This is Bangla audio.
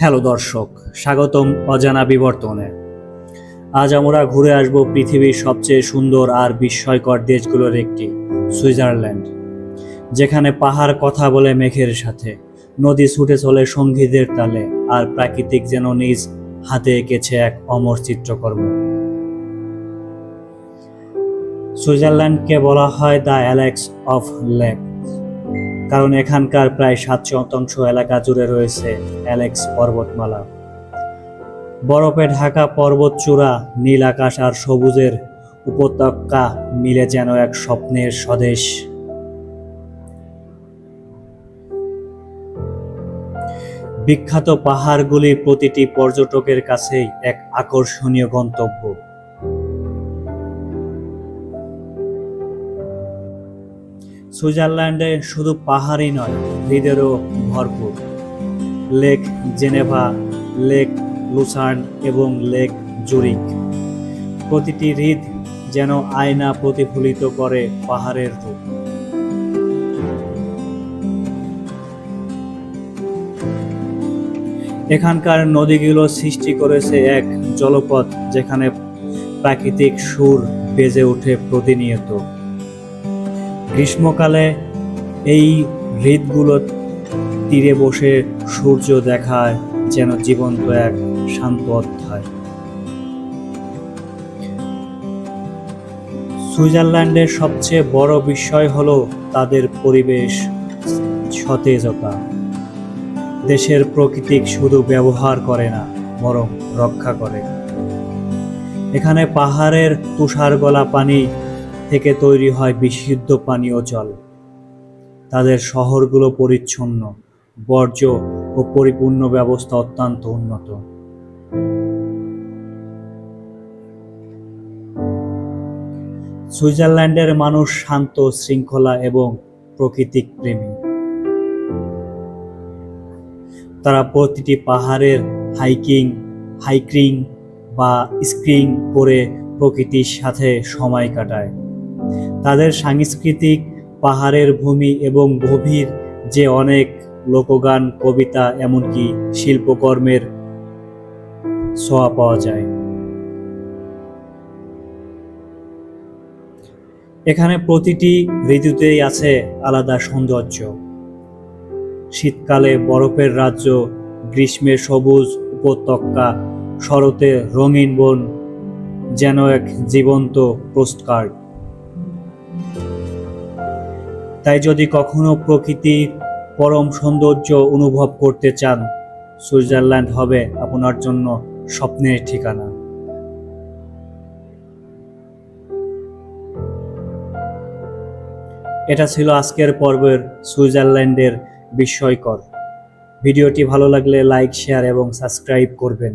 হ্যালো দর্শক, স্বাগতম অজানা বিবর্তনে। আজ আমরা ঘুরে আসব পৃথিবীর সবচেয়ে সুন্দর আর বিস্ময়কর দেশগুলোর একটি, সুইজারল্যান্ড। যেখানে পাহাড় কথা বলে মেঘের সাথে, নদী ছুটে চলে সঙ্গীতের তালে, আর প্রাকৃতিক যেন নিজ হাতে এঁকেছে এক অমর চিত্রকর্ম। সুইজারল্যান্ডকে বলা হয় দ্য অ্যালেক্স অফ লেক। কারণ এখানকার প্রায় সাত শতাংশ এলাকা জুড়ে রয়েছে অ্যালেক্স পর্বতমালা। বরফে ঢাকা পর্বতচূড়া নীল আকাশ আর সবুজের উপত্যকা মিলে যেন এক স্বপ্নের স্বদেশ। বিখ্যাত পাহাড়গুলি প্রতিটি পর্যটকের কাছেই এক আকর্ষণীয় গন্তব্য। সুইজারল্যান্ডে শুধু পাহাড়ই নয় হ্রদেরও ভরপুর। লেক জেনেভা, লেক লুসার্ন এবং লেক জুরিক প্রতিটি হ্রদ যেন আয়না প্রতিফলিত করে পাহাড়ের রূপ। এখানকার নদীগুলো সৃষ্টি করেছে এক জলপথ যেখানে প্রাকৃতিক সুর বেজে ওঠে প্রতিনিয়ত। গ্রীষ্মকালে এই হৃদগুলো তীরে বসে সূর্য দেখায় যেন জীবন্ত এক শান্ত অধ্যায়। সুইজারল্যান্ডের সবচেয়ে বড় বিষয় হলো তাদের পরিবেশ সতেজতা। দেশের প্রকৃতিক শুধু ব্যবহার করে না, বরং রক্ষা করে। এখানে পাহাড়ের তুষার গলা পানি থেকে তৈরি হয় বিশুদ্ধ পানীয় জল। তাদের শহরগুলো পরিচ্ছন্ন, বর্জ্য ও পরিপূর্ণ ব্যবস্থা অত্যন্ত উন্নত। সুইজারল্যান্ডের মানুষ শান্ত, শৃঙ্খলা এবং প্রকৃতিক প্রেমী। তারা প্রতিটি পাহাড়ের হাইকিং হাইকিং বা স্কিং করে প্রকৃতির সাথে সময় কাটায়। তাদের সাংস্কৃতিক পাহাড়ের ভূমি এবং গভীর যে অনেক লোকগান, কবিতা, এমনকি শিল্পকর্মের ছোঁয়া পাওয়া যায়। এখানে প্রতিটি ঋতুতেই আছে আলাদা সৌন্দর্য। শীতকালে বরফের রাজ্য, গ্রীষ্মে সবুজ উপত্যকা, শরতে রঙিন বন, যেন এক জীবন্ত পোস্টকার্ড। তাই যদি কখনো প্রকৃতির পরম সৌন্দর্য অনুভব করতে চান, সুইজারল্যান্ড হবে আপনার জন্য স্বপ্নের ঠিকানা। এটা ছিল আজকের পর্বের সুইজারল্যান্ডের বিস্ময়কর ভিডিওটি ভালো লাগলে লাইক, শেয়ার এবং সাবস্ক্রাইব করবেন।